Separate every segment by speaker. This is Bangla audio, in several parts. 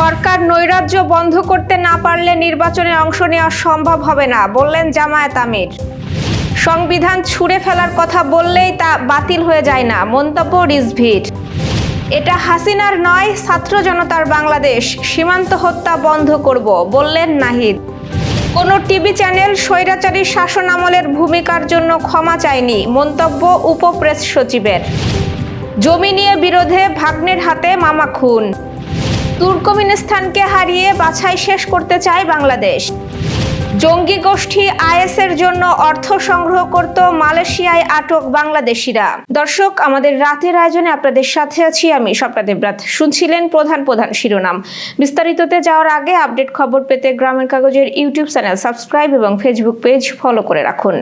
Speaker 1: সরকার নৈরাজ্য বন্ধ করতে না পারলে নির্বাচনে অংশ নেওয়া সম্ভব হবে না বললেন জামায়াত আমির সংবিধান ছুঁড়ে ফেলার কথা বললেই তা বাতিল হয়ে যায় না মন্তব্য রিজভির এটা হাসিনার নয় ছাত্র জনতার বাংলাদেশ সীমান্ত হত্যা বন্ধ করব বললেন নাহিদ কোনো টিভি চ্যানেল স্বৈরাচারী শাসন আমলের ভূমিকার জন্য ক্ষমা চায়নি মন্তব্য উপপ্রেস সচিবের জমি নিয়ে বিরোধে ভাগ্নের হাতে মামা খুন তুর্কমিনিস্তানকে হারিয়ে বাছাই শেষ করতে চায় বাংলাদেশ জঙ্গি গোষ্ঠী আইএসের জন্য অর্থ সংগ্রহ করত মালয়েশিয়ায় আটক বাংলাদেশিরা দর্শক আমাদের রাতের আয়োজনে আপনাদের সাথে আছি আমি স্বপ্না রাত শুনছিলেন প্রধান প্রধান শিরোনাম বিস্তারিততে যাওয়ার আগে আপডেট খবর পেতে গ্রামের কাগজের ইউটিউব চ্যানেল সাবস্ক্রাইব এবং ফেসবুক পেজ ফলো করে রাখুন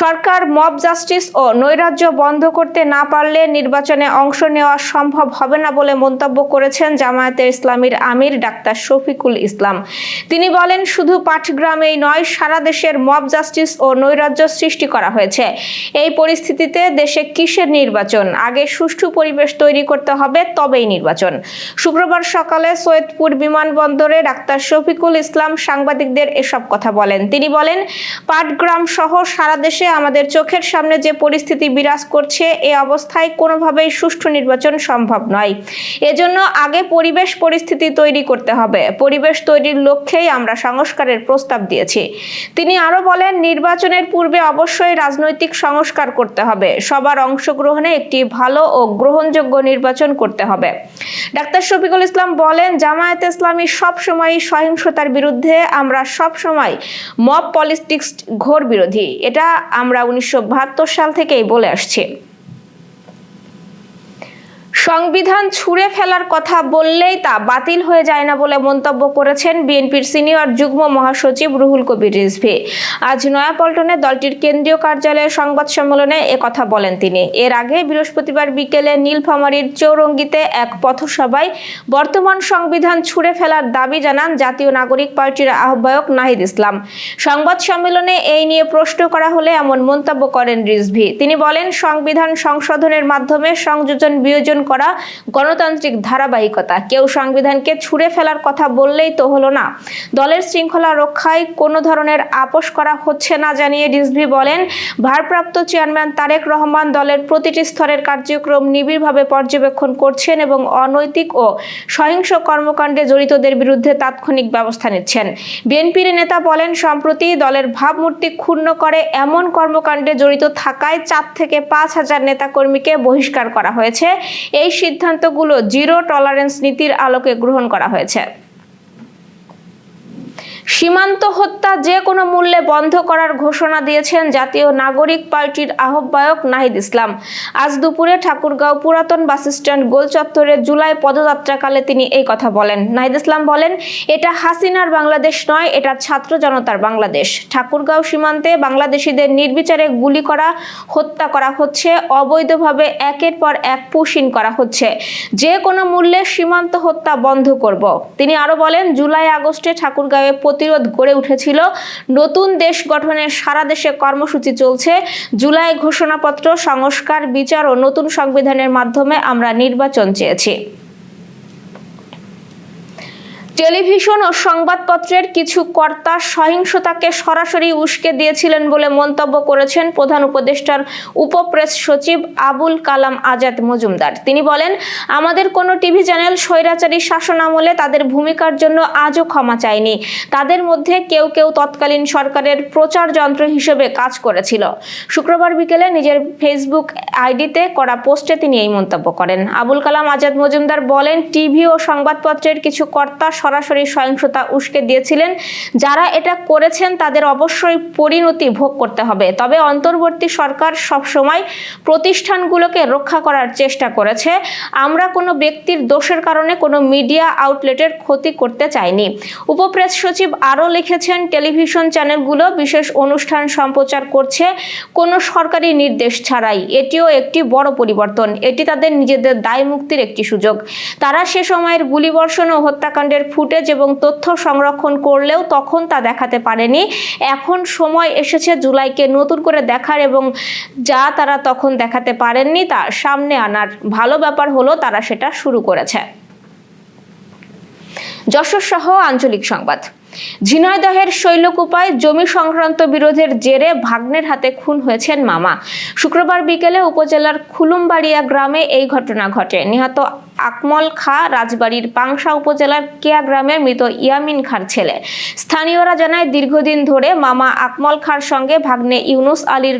Speaker 1: সরকার মব জাস্টিস ও নৈরাজ্য বন্ধ করতে না পারলে নির্বাচনে অংশ নেওয়া সম্ভব হবে না বলে মন্তব্য করেছেন জামায়াতে ইসলামীর আমির ডাক্তার শফিকুল ইসলাম তিনি বলেন শুধু পাটগ্রামেই নয় সারা দেশের মব জাস্টিস ও নৈরাজ্য সৃষ্টি করা হয়েছে এই পরিস্থিতিতে দেশে কিসের নির্বাচন আগে সুষ্ঠু পরিবেশ তৈরি করতে হবে তবেই নির্বাচন শুক্রবার সকালে সৈয়দপুর বিমানবন্দরে ডাক্তার শফিকুল ইসলাম সাংবাদিকদের এসব কথা বলেন তিনি বলেন পাটগ্রাম সহ সারা দেশে বাংলাদেশে আমাদের চোখের সামনে যে পরিস্থিতি বিরাজ করছে এ অবস্থায় কোনোভাবেই সুষ্ঠু নির্বাচন সম্ভব নয় এজন্য আগে পরিবেশ পরিস্থিতি তৈরি করতে হবে পরিবেশ তৈরির লক্ষ্যেই আমরা সংস্কারের প্রস্তাব দিয়েছি তিনি আরও বলেন নির্বাচনের পূর্বে অবশ্যই রাজনৈতিক সংস্কার করতে হবে সবার অংশগ্রহণে একটি ভালো ও গ্রহণযোগ্য নির্বাচন করতে হবে ডাক্তার শফিকুল ইসলাম বলেন জামায়াতে ইসলামী সবসময় সহিংসতার বিরুদ্ধে আমরা সবসময় মব পলিটিক্স ঘোর বিরোধী এটা আমরা উনিশশো সাল থেকেই বলে আসছি সংবিধান ছুঁড়ে ফেলার কথা বললেই তা বাতিল হয়ে যায় না বলে মন্তব্য করেছেন বিএনপির সিনিয়র যুগ্ম মহাসচিব রুহুল কবির রিজভি আজ নয়াপল্টনে দলটির কেন্দ্রীয় কার্যালয়ে সংবাদ সম্মেলনে কথা বলেন তিনি এর আগে বৃহস্পতিবার বিকেলে নীলফামারীর চৌরঙ্গিতে এক পথসভায় বর্তমান সংবিধান ছুঁড়ে ফেলার দাবি জানান জাতীয় নাগরিক পার্টির আহ্বায়ক নাহিদ ইসলাম সংবাদ সম্মেলনে এই নিয়ে প্রশ্ন করা হলে এমন মন্তব্য করেন রিজভি তিনি বলেন সংবিধান সংশোধনের মাধ্যমে সংযোজন বিয়োজন করা গণতান্ত্রিক ধারাবাহিকতা কেউ সংবিধানকে ছুঁড়ে ফেলার কথা বললেই তো হলো না দলের শৃঙ্খলা রক্ষায় কোনো ধরনের আপোষ করা হচ্ছে না জানিয়ে রিজভি বলেন ভারপ্রাপ্ত চেয়ারম্যান তারেক রহমান দলের প্রতিটি স্তরের কার্যক্রম নিবিড়ভাবে পর্যবেক্ষণ করছেন এবং অনৈতিক ও সহিংস কর্মকাণ্ডে জড়িতদের বিরুদ্ধে তাৎক্ষণিক ব্যবস্থা নিচ্ছেন বিএনপির নেতা বলেন সম্প্রতি দলের ভাবমূর্তি ক্ষুণ্ণ করে এমন কর্মকাণ্ডে জড়িত থাকায় চার থেকে পাঁচ হাজার নেতাকর্মীকে বহিষ্কার করা হয়েছে এই সিদ্ধান্তগুলো জিরো টলারেন্স নীতির আলোকে গ্রহণ করা হয়েছে সীমান্ত হত্যা যে কোনো মূল্যে বন্ধ করার ঘোষণা দিয়েছেন জাতীয় নাগরিক পার্টির আহ্বায়ক নাহিদ ইসলাম আজ দুপুরে ঠাকুরগাঁও পুরাতন বাস স্ট্যান্ড গোল চত্বরে জুলাই পদযাত্রাকালে তিনি এই কথা বলেন নাহিদ ইসলাম বলেন এটা হাসিনার বাংলাদেশ নয় এটা ছাত্র জনতার বাংলাদেশ ঠাকুরগাঁও সীমান্তে বাংলাদেশিদের নির্বিচারে গুলি করা হত্যা করা হচ্ছে অবৈধভাবে একের পর এক পুষিন করা হচ্ছে যে কোনো মূল্যে সীমান্ত হত্যা বন্ধ করব তিনি আরো বলেন জুলাই আগস্টে ঠাকুরগাঁওয়ে প্রতিরোধ গড়ে উঠেছিল নতুন দেশ গঠনের সারা দেশে কর্মসূচি চলছে জুলাই ঘোষণাপত্র সংস্কার বিচার ও নতুন সংবিধানের মাধ্যমে আমরা নির্বাচন চেয়েছি টেলিভিশন ও সংবাদপত্রের কিছু কর্তা সহিংসতাকে সরাসরি উস্কে দিয়েছিলেন বলে মন্তব্য করেছেন প্রধান উপদেষ্টার উপপ্রেস সচিব আবুল কালাম আজাদ মজুমদার তিনি বলেন আমাদের কোনো টিভি চ্যানেল স্বৈরাচারী শাসন আমলে তাদের ভূমিকার জন্য আজও ক্ষমা চায়নি তাদের মধ্যে কেউ কেউ তৎকালীন সরকারের প্রচার যন্ত্র হিসেবে কাজ করেছিল শুক্রবার বিকেলে নিজের ফেসবুক আইডিতে করা পোস্টে তিনি এই মন্তব্য করেন আবুল কালাম আজাদ মজুমদার বলেন টিভি ও সংবাদপত্রের কিছু কর্তা সরাসরি সহিংসতা উস্কে দিয়েছিলেন যারা এটা করেছেন তাদের অবশ্যই পরিণতি ভোগ করতে হবে তবে অন্তর্বর্তী সরকার সবসময় প্রতিষ্ঠানগুলোকে রক্ষা করার চেষ্টা করেছে আমরা কোনো ব্যক্তির দোষের কারণে কোনো মিডিয়া আউটলেটের ক্ষতি করতে চাইনি উপপ্রেস সচিব আরও লিখেছেন টেলিভিশন চ্যানেলগুলো বিশেষ অনুষ্ঠান সম্প্রচার করছে কোনো সরকারি নির্দেশ ছাড়াই এটিও একটি বড় পরিবর্তন এটি তাদের নিজেদের দায় মুক্তির একটি সুযোগ তারা সে সময়ের গুলিবর্ষণ ও হত্যাকাণ্ডের ফুটেজ এবং তথ্য সংরক্ষণ করলেও তখন তা দেখাতে পারেনি এখন সময় এসেছে জুলাইকে নতুন করে দেখার এবং যা তারা তখন দেখাতে পারেননি তা সামনে আনার ভালো ব্যাপার হলো তারা সেটা শুরু করেছে যশোর সহ আঞ্চলিক সংবাদ ঝিনয়দহের শৈলকুপায় জমি সংক্রান্ত বিরোধের জেরে ভাগ্নের হাতে খুন হয়েছেন মামা শুক্রবার বিকেলে উপজেলার খুলুমবাড়িয়া গ্রামে এই ঘটনা ঘটে নিহত আকমল খা রাজবাড়ির পাংশা উপজেলার কেয়া গ্রামের মৃত ইয়ামিন খার ছেলে স্থানীয়রা জানায় দীর্ঘদিন ধরে মামা আকমল খার সঙ্গে ভাগ্নে ইউনুস আলীর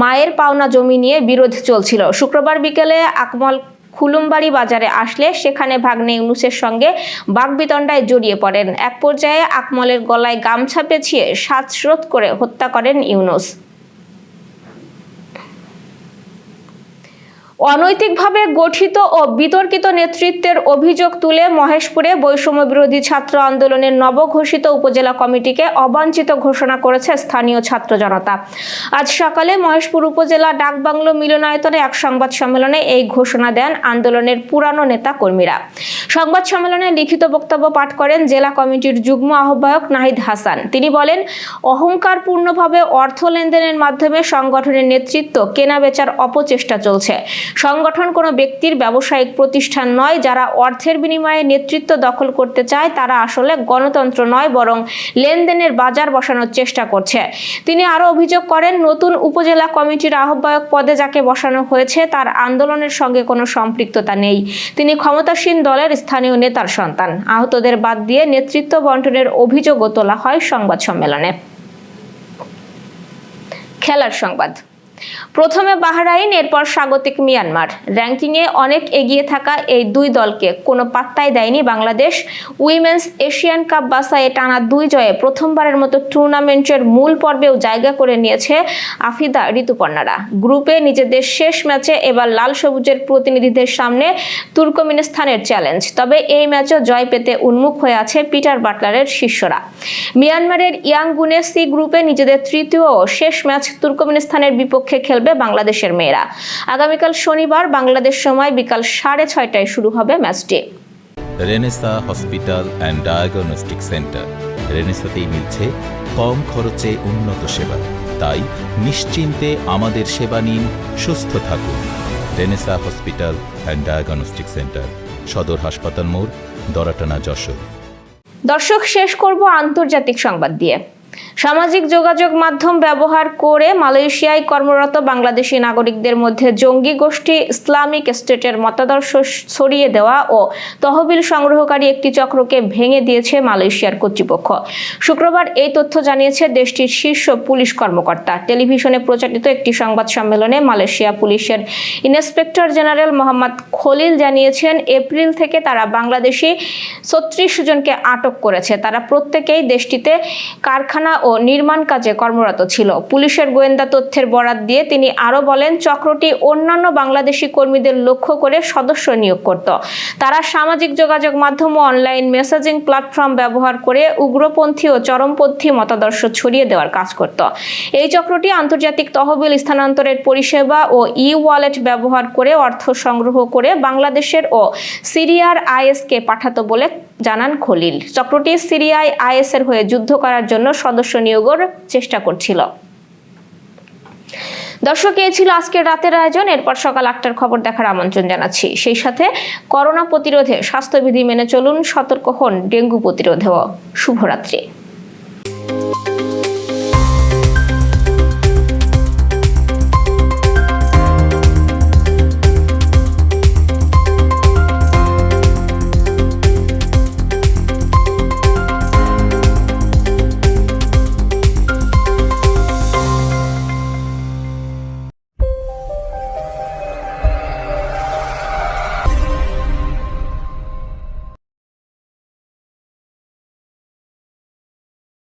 Speaker 1: মায়ের পাওনা জমি নিয়ে বিরোধ চলছিল শুক্রবার বিকেলে আকমল খুলুমবাড়ি বাজারে আসলে সেখানে ভাগ্নে ইউনুসের সঙ্গে বাগবিতণ্ডায় জড়িয়ে পড়েন এক পর্যায়ে আকমলের গলায় গামছা পেঁচিয়ে শ্বাসরোধ করে হত্যা করেন ইউনুস অনৈতিকভাবে গঠিত ও বিতর্কিত নেতৃত্বের অভিযোগ তুলে মহেশপুরে বৈষম্য বিরোধী ছাত্র আন্দোলনের নবঘোষিত উপজেলা কমিটিকে অবাঞ্ছিত ঘোষণা করেছে স্থানীয় ছাত্র জনতা আজ সকালে মহেশপুর উপজেলা ডাকবাংলো মিলনায়তনে এক সংবাদ সম্মেলনে এই ঘোষণা দেন আন্দোলনের পুরানো নেতা কর্মীরা সংবাদ সম্মেলনে লিখিত বক্তব্য পাঠ করেন জেলা কমিটির যুগ্ম আহ্বায়ক নাহিদ হাসান তিনি বলেন অহংকারপূর্ণভাবে অর্থ লেনদেনের মাধ্যমে সংগঠনের নেতৃত্ব কেনাবেচার অপচেষ্টা চলছে সংগঠন কোনো ব্যক্তির ব্যবসায়িক প্রতিষ্ঠান নয় যারা অর্থের বিনিময়ে নেতৃত্ব দখল করতে চায় তারা আসলে গণতন্ত্র নয় বরং লেনদেনের বাজার বসানোর চেষ্টা করছে তিনি আরও অভিযোগ করেন নতুন উপজেলা কমিটির আহ্বায়ক পদে যাকে বসানো হয়েছে তার আন্দোলনের সঙ্গে কোনো সম্পৃক্ততা নেই তিনি ক্ষমতাসীন দলের স্থানীয় নেতার সন্তান আহতদের বাদ দিয়ে নেতৃত্ব বন্টনের অভিযোগও তোলা হয় সংবাদ সম্মেলনে খেলার সংবাদ প্রথমে বাহরাইন এরপর স্বাগতিক মিয়ানমার র্যাঙ্কিংয়ে অনেক এগিয়ে থাকা এই দুই দলকে কোনো পাত্তাই দেয়নি বাংলাদেশ উইমেন্স এশিয়ান কাপ বাসায় টানা দুই জয়ে প্রথমবারের মতো টুর্নামেন্টের মূল পর্বেও জায়গা করে নিয়েছে আফিদা ঋতুপর্ণারা গ্রুপে নিজেদের শেষ ম্যাচে এবার লাল সবুজের প্রতিনিধিদের সামনে তুর্কমিনিস্তানের চ্যালেঞ্জ তবে এই ম্যাচও জয় পেতে উন্মুখ হয়ে আছে পিটার বাটলারের শিষ্যরা মিয়ানমারের ইয়াংগুনে সি গ্রুপে নিজেদের তৃতীয় শেষ ম্যাচ তুর্কমিনিস্তানের বিপক্ষে বিপক্ষে খেলবে বাংলাদেশের মেয়েরা আগামীকাল শনিবার বাংলাদেশ সময় বিকাল সাড়ে ছয়টায় শুরু হবে ম্যাচটি
Speaker 2: Renaissance hospital and diagnostic centre রেনেসাতেই মিলছে কম খরচে উন্নত সেবা তাই নিশ্চিন্তে আমাদের সেবা নিন সুস্থ থাকুন Renaissance hospital and diagnostic centre সদর হাসপাতাল মোড় দরাটানা যশোর
Speaker 1: দর্শক শেষ করব আন্তর্জাতিক সংবাদ দিয়ে সামাজিক যোগাযোগ মাধ্যম ব্যবহার করে মালয়েশিয়ায় কর্মরত বাংলাদেশি নাগরিকদের মধ্যে জঙ্গি গোষ্ঠী ইসলামিক স্টেটের মতাদর্শ ছড়িয়ে দেওয়া ও তহবিল সংগ্রহকারী একটি চক্রকে ভেঙে দিয়েছে মালয়েশিয়ার কর্তৃপক্ষ শুক্রবার এই তথ্য জানিয়েছে দেশটির শীর্ষ পুলিশ কর্মকর্তা টেলিভিশনে প্রচারিত একটি সংবাদ সম্মেলনে মালয়েশিয়া পুলিশের ইন্সপেক্টর জেনারেল মোহাম্মদ খলিল জানিয়েছেন এপ্রিল থেকে তারা বাংলাদেশি ছত্রিশ জনকে আটক করেছে তারা প্রত্যেকেই দেশটিতে কারখানা পরিচালনা ও নির্মাণ কাজে কর্মরত ছিল পুলিশের গোয়েন্দা তথ্যের বরাত দিয়ে তিনি আরও বলেন চক্রটি অন্যান্য বাংলাদেশি কর্মীদের লক্ষ্য করে সদস্য নিয়োগ করত তারা সামাজিক যোগাযোগ মাধ্যম ও অনলাইন মেসেজিং প্ল্যাটফর্ম ব্যবহার করে উগ্রপন্থী ও চরমপন্থী মতাদর্শ ছড়িয়ে দেওয়ার কাজ করত এই চক্রটি আন্তর্জাতিক তহবিল স্থানান্তরের পরিষেবা ও ই ওয়ালেট ব্যবহার করে অর্থ সংগ্রহ করে বাংলাদেশের ও সিরিয়ার আইএসকে পাঠাতো বলে জানান খলিল চক্রটি সিরিয়ায় আইএসের হয়ে যুদ্ধ করার জন্য সদস্য নিয়োগের চেষ্টা করছিল দর্শক এই ছিল আজকের রাতের আয়োজন এরপর সকাল আটটার খবর দেখার আমন্ত্রণ জানাচ্ছি সেই সাথে করোনা প্রতিরোধে স্বাস্থ্যবিধি মেনে চলুন সতর্ক হন ডেঙ্গু প্রতিরোধেও শুভরাত্রি